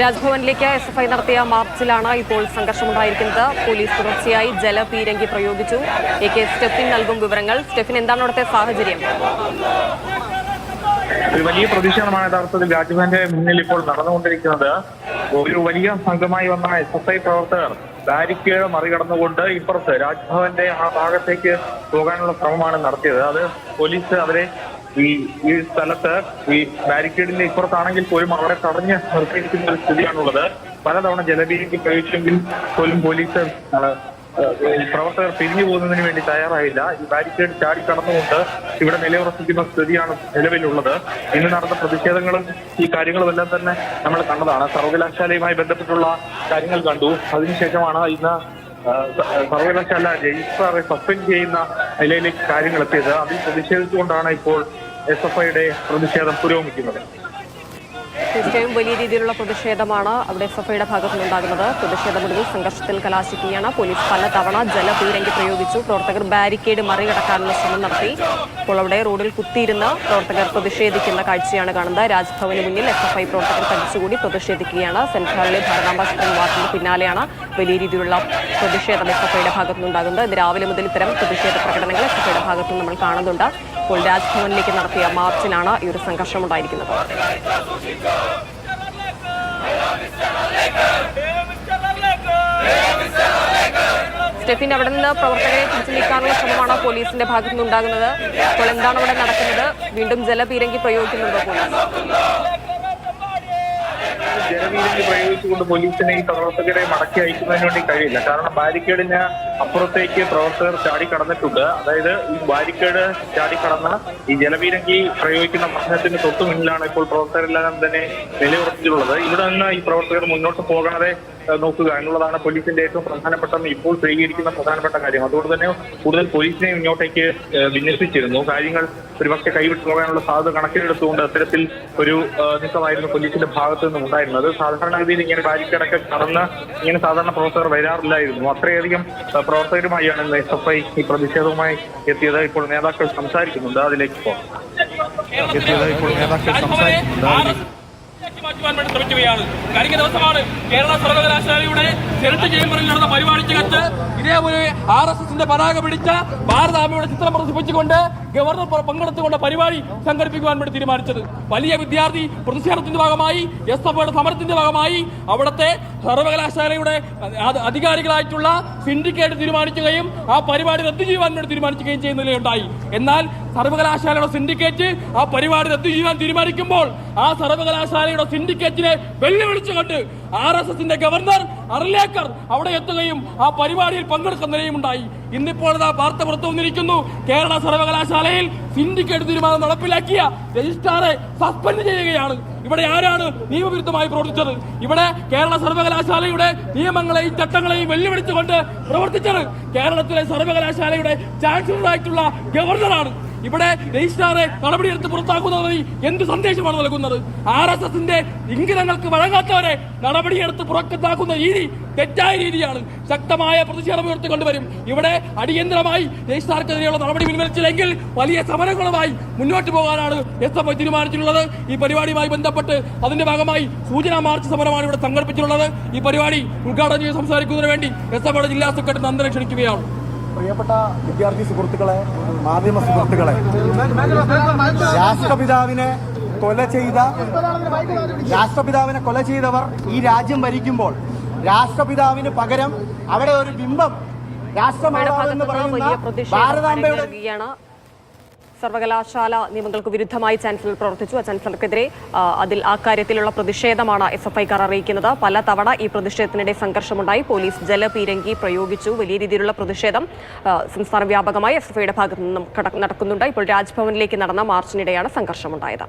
രാജ്ഭവനിലേക്ക് S F I നടത്തിയ മാർച്ചിലാണ് ഇപ്പോൾ സംഘർഷമുണ്ടായിരിക്കുന്നത്. Police തുടർച്ചയായി ജലപീരങ്കി പ്രയോഗിച്ചു. എ കെ സ്റ്റെഫിൻ നൽകും വിവരങ്ങൾ. സ്റ്റെഫിൻ എന്താണ് അവിടുത്തെ സാഹചര്യം? വലിയ പ്രതിഷേധമാണ് യഥാർത്ഥത്തിൽ രാജ്ഭവന്റെ മുന്നിൽ ഇപ്പോൾ നടന്നുകൊണ്ടിരിക്കുന്നത്. ഒരു വലിയ സംഘമായി വന്ന എസ് എഫ് ഐ പ്രവർത്തകർ ബാരിക്കേഡ് മറികടന്നുകൊണ്ട് ഇപ്പുറത്ത് രാജ്ഭവന്റെ ആ ഭാഗത്തേക്ക് പോകാനുള്ള ശ്രമമാണ് നടത്തിയത്. അത് പോലീസ് അവരെ ഈ ഈ സ്ഥലത്ത് ഈ ബാരിക്കേഡിന്റെ ഇപ്പുറത്താണെങ്കിൽ പോലും അവരെ തടഞ്ഞ് നിർത്തിയിരിക്കുന്ന ഒരു സ്ഥിതിയാണുള്ളത്. പലതവണ ജലബീരിക്ക് പ്രയോഗിച്ചെങ്കിൽ പോലും പോലീസ് പ്രവർത്തകർ പിരിഞ്ഞു പോകുന്നതിന് വേണ്ടി തയ്യാറായില്ല. ഈ ബാരിക്കേഡ് ചാടി കടന്നുകൊണ്ട് ഇവിടെ നിലയുറപ്പിക്കുന്ന സ്ഥിതിയാണ് നിലവിലുള്ളത്. ഇന്ന് നടന്ന പ്രതിഷേധങ്ങളും ഈ കാര്യങ്ങളും എല്ലാം തന്നെ നമ്മൾ കണ്ടതാണ്. സർവകലാശാലയുമായി ബന്ധപ്പെട്ടുള്ള കാര്യങ്ങൾ കണ്ടു. അതിനുശേഷമാണ് ഇന്ന് സർവകലാശാല രജിസ്ട്രാറെ സസ്പെൻഡ് ചെയ്യുന്ന നിലയിലേക്ക് കാര്യങ്ങൾ എത്തിയത് അതിൽ പ്രതിഷേധിച്ചുകൊണ്ടാണ് ഇപ്പോൾ എസ് എഫ് ഐയുടെ പ്രതിഷേധം പുരോഗമിക്കുന്നത് തീർച്ചയായും വലിയ രീതിയിലുള്ള പ്രതിഷേധമാണ് അവിടെ എസ് എഫ് ഐയുടെ ഭാഗത്തു നിന്നുണ്ടാകുന്നത് പ്രതിഷേധമൊടുവിൽ സംഘർഷത്തിൽ കലാശിക്കുകയാണ്. പോലീസ് പലതവണ ജലപീരങ്കി പ്രയോഗിച്ചു. പ്രവർത്തകർ ബാരിക്കേഡ് മറികടക്കാനുള്ള ശ്രമം നടത്തി. ഇപ്പോൾ അവിടെ റോഡിൽ കുത്തിയിരുന്ന് പ്രവർത്തകർ പ്രതിഷേധിക്കുന്ന കാഴ്ചയാണ് കാണുന്നത്. രാജ്ഭവന് മുന്നിൽ എസ് എഫ് ഐ പ്രവർത്തകർ തടിച്ചുകൂടി പ്രതിഷേധിക്കുകയാണ്. സെൻട്രലിലെ ഭാരതാംബ സ്പ്രിംഗ് പിന്നാലെയാണ് വലിയ രീതിയിലുള്ള പ്രതിഷേധം എസ് എഫ് ഐയുടെ ഭാഗത്തു നിന്നുണ്ടാകുന്നത് ഇന്ന് രാവിലെ മുതൽ ഇത്തരം പ്രതിഷേധ പ്രകടനങ്ങൾ എസ് എഫ് ഐയുടെ ഭാഗത്തു നിന്ന് നമ്മൾ കാണുന്നുണ്ട്. ഇപ്പോൾ രാജ്ഭവനിലേക്ക് നടത്തിയ മാർച്ചിലാണ് ഈ ഒരു സംഘർഷം ഉണ്ടായിരിക്കുന്നത് സ്റ്റെഫിൻ അവിടെ നിന്ന് പ്രവർത്തകരെ പിടിച്ചു നീക്കാനുള്ള ശ്രമമാണ് പോലീസിന്റെ ഭാഗത്തുനിന്നുണ്ടാകുന്നത്? അപ്പോൾ എന്താണ് അവിടെ നടക്കുന്നത്? വീണ്ടും ജലപീരങ്കി പ്രയോഗിക്കുന്നുണ്ടോ പോലീസ്? ജലവീരങ്കി പ്രയോഗിച്ചുകൊണ്ട് പോലീസിനെ ഈ പ്രവർത്തകരെ മടക്കി അയക്കുന്നതിന് വേണ്ടി കഴിയില്ല. കാരണം ബാരിക്കേഡിന് അപ്പുറത്തേക്ക് പ്രവർത്തകർ ചാടി കടന്നിട്ടുണ്ട് അതായത് ഈ ബാരിക്കേഡ് ചാടി കടന്ന് ഈ ജലപീരങ്കി പ്രയോഗിക്കുന്ന പ്രശ്നത്തിന് തൊട്ടു മുന്നിലാണ് ഇപ്പോൾ പ്രവർത്തകരെല്ലാം തന്നെ നിലയുറപ്പിച്ചിട്ടുള്ളത്. ഇവിടെ നിന്ന് ഈ പ്രവർത്തകർ മുന്നോട്ട് പോകാതെ നോക്കുക എന്നുള്ളതാണ് പോലീസിന്റെ ഏറ്റവും പ്രധാനപ്പെട്ട ഇപ്പോൾ സ്വീകരിക്കുന്ന പ്രധാനപ്പെട്ട കാര്യം. അതുകൊണ്ട് തന്നെ കൂടുതൽ പോലീസിനെ ഇങ്ങോട്ടേക്ക് വിന്യസിച്ചിരുന്നു. കാര്യങ്ങൾ ഒരുപക്ഷെ കൈവിട്ടു പോകാനുള്ള സാധ്യത കണക്കിലെടുത്തുകൊണ്ട് അത്തരത്തിൽ ഒരു നീക്കമായിരുന്നു പോലീസിന്റെ ഭാഗത്ത് നിന്നും ഉണ്ടായിരുന്നത്. സാധാരണഗതിയിൽ ഇങ്ങനെ ബാരിക്കേഡൊക്കെ കടന്ന് ഇങ്ങനെ സാധാരണ പ്രവർത്തകർ വരാറില്ലായിരുന്നു. അത്രയധികം പ്രവർത്തകരുമായാണ് ഇന്ന് എസ് എഫ് ഐ ഈ പ്രതിഷേധവുമായി എത്തിയത്. ഇപ്പോൾ നേതാക്കൾ സംസാരിക്കുന്നുണ്ട്. അതിലേക്ക് പോകാം. എത്തിയത് ഇപ്പോൾ നേതാക്കൾ സംസാരിക്കുന്നുണ്ട്. മാറ്റുവാൻ വേണ്ടി ദിവസമാണ് കേരള നടന്ന ഇതേപോലെ ആർ എസ് എസിന്റെ പതാക പിടിച്ച ഭാരതാമയുടെ ചിത്രം പ്രദർശിപ്പിച്ചുകൊണ്ട് ഗവർണർ പങ്കെടുത്തുകൊണ്ട് പരിപാടി സംഘടിപ്പിക്കുവാൻ വേണ്ടി തീരുമാനിച്ചത്. വലിയ വിദ്യാർത്ഥി പ്രതിഷേധത്തിന്റെ ഭാഗമായി എസ് എഫ് സമരത്തിന്റെ ഭാഗമായി അവിടുത്തെ സർവകലാശാലയുടെ അധികാരികളായിട്ടുള്ള സിൻഡിക്കേറ്റ് തീരുമാനിക്കുകയും ആ പരിപാടി റദ്ദു ചെയ്യുവാൻ വേണ്ടി തീരുമാനിക്കുകയും ചെയ്യുന്ന നിലയുണ്ടായി. എന്നാൽ സർവകലാശാലയുടെ സിൻഡിക്കേറ്റ് ആ പരിപാടി റദ്ദു ചെയ്യുവാൻ തീരുമാനിക്കുമ്പോൾ ആ സർവകലാശാലയുടെ സിൻഡിക്കേറ്റിനെ വെല്ലുവിളിച്ചുകൊണ്ട് ആർ എസ് എസിന്റെ ഗവർണർ അർലേക്കർ അവിടെ എത്തുകയും ആ പരിപാടിയിൽ പങ്കെടുക്കുന്ന ഉണ്ടായി ഇന്നിപ്പോൾ ഇതാ വാർത്ത പുറത്തു വന്നിരിക്കുന്നു. കേരള സർവകലാശാലയിൽ സിൻഡിക്കേറ്റ് തീരുമാനം നടപ്പിലാക്കിയ രജിസ്ട്രാറെ സസ്പെൻഡ് ചെയ്യുകയാണ്. ഇവിടെ ആരാണ് നിയമവിരുദ്ധമായി പ്രവർത്തിച്ചത്? ഇവിടെ കേരള സർവകലാശാലയുടെ നിയമങ്ങളെയും ചട്ടങ്ങളെയും വെല്ലുവിളിച്ചുകൊണ്ട് പ്രവർത്തിച്ചത് കേരളത്തിലെ സർവകലാശാലയുടെ ചാൻസലറായിട്ടുള്ള ഗവർണറാണ്. ഇവിടെ രജിസ്ട്രാറെ നടപടിയെടുത്ത് പുറത്താക്കുന്നത് വഴി എന്ത് സന്ദേശമാണ് നൽകുന്നത്? ആർ എസ് എസിന്റെ ഇംഗിതങ്ങൾക്ക് വഴങ്ങാത്തവരെ നടപടിയെടുത്ത് പുറത്താക്കുന്ന രീതി തെറ്റായ രീതിയാണ്. ശക്തമായ പ്രതിഷേധം ഉയർത്തിക്കൊണ്ടുവരും ഇവിടെ അടിയന്തരമായി രജിസ്ട്രാർക്കെതിരെയുള്ള നടപടി പിൻവലിച്ചില്ലെങ്കിൽ വലിയ സമരങ്ങളുമായി മുന്നോട്ട് പോകാനാണ് എസ് എഫ് ഐ തീരുമാനിച്ചിട്ടുള്ളത്. ഈ പരിപാടിയുമായി ബന്ധപ്പെട്ട് അതിന്റെ ഭാഗമായി സൂചനാ മാർച്ച് സമരമാണ് ഇവിടെ സംഘടിപ്പിച്ചിട്ടുള്ളത്. ഈ പരിപാടി ഉദ്ഘാടനം ചെയ്ത് സംസാരിക്കുന്നതിന് വേണ്ടി എസ് എഫ് ജില്ലാ സെക്രട്ടറി നന്ദനെ ക്ഷണിക്കുകയാണ്. പ്രിയപ്പെട്ട വിദ്യാർത്ഥി സുഹൃത്തുക്കളെ മാധ്യമ സുഹൃത്തുക്കളെ രാഷ്ട്രപിതാവിനെ കൊല ചെയ്ത രാഷ്ട്രപിതാവിനെ കൊല ചെയ്തവർ ഈ രാജ്യം ഭരിക്കുമ്പോൾ രാഷ്ട്രപിതാവിന് പകരം അവിടെ ഒരു ബിംബം രാഷ്ട്രമാണ് രാഷ്ട്രമാതാവ് എന്ന് പറയുന്ന ഭാരതാംബയുടെ സർവകലാശാല നിയമങ്ങൾക്ക് വിരുദ്ധമായി ചാൻസലർ പ്രവർത്തിച്ചു. ആ ചാൻസലർക്കെതിരെ അതിൽ ആ കാര്യത്തിലുള്ള പ്രതിഷേധമാണ് എസ് എഫ് ഐക്കാർ അറിയിക്കുന്നത്. പല തവണ ഈ പ്രതിഷേധത്തിനിടെ സംഘർഷമുണ്ടായി. പോലീസ് ജലപീരങ്കി പ്രയോഗിച്ചു. വലിയ രീതിയിലുള്ള പ്രതിഷേധം സംസ്ഥാന വ്യാപകമായി എസ് എഫ് ഐയുടെ ഭാഗത്തു നിന്നും നടക്കുന്നുണ്ട്. ഇപ്പോൾ രാജ്ഭവനിലേക്ക് നടന്ന മാർച്ചിനിടെയാണ് സംഘർഷമുണ്ടായത്.